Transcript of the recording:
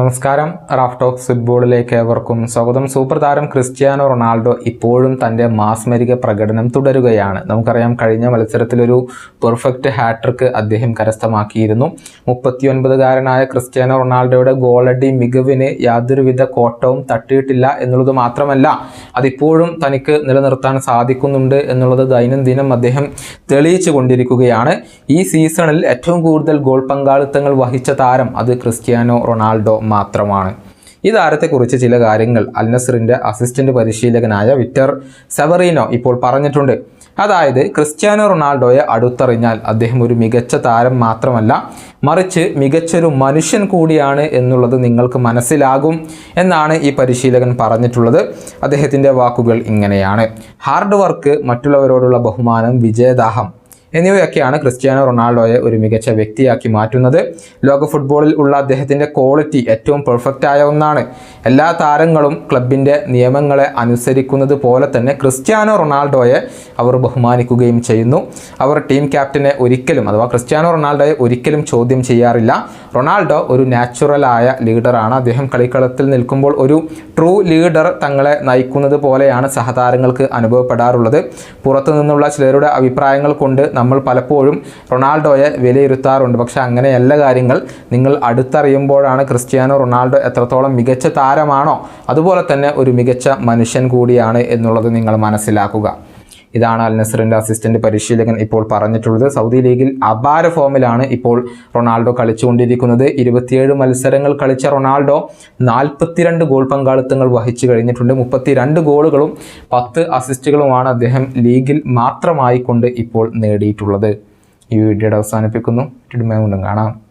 നമസ്കാരം. Raf talks ഫുട്ബോളിലേക്ക് ഏവർക്കും സ്വാഗതം. സൂപ്പർ താരം ക്രിസ്ത്യാനോ റൊണാൾഡോ ഇപ്പോഴും തന്റെ മാസ്മരിക പ്രകടനം തുടരുകയാണ്. നമുക്കറിയാം കഴിഞ്ഞ മത്സരത്തിലൊരു പെർഫെക്റ്റ് ഹാട്രിക്ക് അദ്ദേഹം കരസ്ഥമാക്കിയിരുന്നു. മുപ്പത്തിയൊൻപതുകാരനായ ക്രിസ്ത്യാനോ റൊണാൾഡോയുടെ ഗോളടി മികവിന് യാതൊരുവിധ കോട്ടവും തട്ടിയിട്ടില്ല എന്നുള്ളത് മാത്രമല്ല അതിപ്പോഴും തനിക്ക് നിലനിർത്താൻ സാധിക്കുന്നുണ്ട് എന്നുള്ളത് ദൈനംദിനം അദ്ദേഹം തെളിയിച്ചു കൊണ്ടിരിക്കുകയാണ്. ഈ സീസണിൽ ഏറ്റവും കൂടുതൽ ഗോൾ പങ്കാളിത്തങ്ങൾ വഹിച്ച താരം അത് ക്രിസ്ത്യാനോ റൊണാൾഡോ മാത്രമാണ്. ഈ താരത്തെക്കുറിച്ച് ചില കാര്യങ്ങൾ അൽനസറിന്റെ അസിസ്റ്റന്റ് പരിശീലകനായ വിറ്റർ സെവറീനോ ഇപ്പോൾ പറഞ്ഞിട്ടുണ്ട്. അതായത് ക്രിസ്ത്യാനോ റൊണാൾഡോയെ അടുത്തറിഞ്ഞാൽ അദ്ദേഹം ഒരു മികച്ച താരം മാത്രമല്ല മറിച്ച് മികച്ചൊരു മനുഷ്യൻ കൂടിയാണ് എന്നുള്ളത് നിങ്ങൾക്ക് മനസ്സിലാകും എന്നാണ് ഈ പരിശീലകൻ പറഞ്ഞിട്ടുള്ളത്. അദ്ദേഹത്തിന്റെ വാക്കുകൾ ഇങ്ങനെയാണ്. ഹാർഡ് വർക്ക് മറ്റുള്ളവരോടുള്ള ബഹുമാനം വിജയദാഹം എന്നിവയൊക്കെയാണ് ക്രിസ്ത്യാനോ റൊണാൾഡോയെ ഒരു മികച്ച വ്യക്തിയാക്കി മാറ്റുന്നത്. ലോക ഫുട്ബോളിൽ ഉള്ള അദ്ദേഹത്തിന്റെ ക്വാളിറ്റി ഏറ്റവും പെർഫെക്റ്റ് ആയ ഒന്നാണ്. എല്ലാ താരങ്ങളും ക്ലബിന്റെ നിയമങ്ങളെ അനുസരിക്കുന്നത് പോലെ തന്നെ ക്രിസ്ത്യാനോ റൊണാൾഡോയെ അവർ ബഹുമാനിക്കുകയും ചെയ്യുന്നു. അവർ ടീം ക്യാപ്റ്റനെ ഒരിക്കലും അഥവാ ക്രിസ്ത്യാനോ റൊണാൾഡോയെ ഒരിക്കലും ചോദ്യം ചെയ്യാറില്ല. റൊണാൾഡോ ഒരു നാച്ചുറലായ ലീഡറാണ് അദ്ദേഹം കളിക്കളത്തിൽ നിൽക്കുമ്പോൾ ഒരു ട്രൂ ലീഡർ തങ്ങളെ നയിക്കുന്നത് പോലെയാണ് സഹതാരങ്ങൾക്ക് അനുഭവപ്പെടാറുള്ളത്. പുറത്തു നിന്നുള്ള ചിലരുടെ അഭിപ്രായങ്ങൾ കൊണ്ട് നമ്മൾ പലപ്പോഴും റൊണാൾഡോയെ വിലയിരുത്താറുണ്ട്. പക്ഷേ അങ്ങനെയല്ല കാര്യങ്ങൾ. നിങ്ങൾ അടുത്തറിയുമ്പോഴാണ് ക്രിസ്ത്യാനോ റൊണാൾഡോ എത്രത്തോളം മികച്ച താരമാണോ. അതുപോലെ തന്നെ ഒരു മികച്ച മനുഷ്യൻ കൂടിയാണ് എന്നുള്ളത് നിങ്ങൾ മനസ്സിലാക്കുക. ഇതാണ് അൽ നസറിന്റെ അസിസ്റ്റന്റ് പരിശീലകൻ ഇപ്പോൾ പറഞ്ഞിട്ടുള്ളത്. സൗദി ലീഗിൽ അപാര ഫോമിലാണ് ഇപ്പോൾ റൊണാൾഡോ കളിച്ചുകൊണ്ടിരിക്കുന്നത്. ഇരുപത്തിയേഴ് മത്സരങ്ങൾ കളിച്ച റൊണാൾഡോ നാൽപ്പത്തിരണ്ട് ഗോൾ പങ്കാളിത്തങ്ങൾ വഹിച്ചു കഴിഞ്ഞിട്ടുണ്ട്. മുപ്പത്തിരണ്ട് ഗോളുകളും പത്ത് അസിസ്റ്റുകളുമാണ് അദ്ദേഹം ലീഗിൽ മാത്രമായിക്കൊണ്ട് ഇപ്പോൾ നേടിയിട്ടുള്ളത്. ഈ വീഡിയോയുടെ അവസാനിപ്പിക്കുന്നു. കാണാം.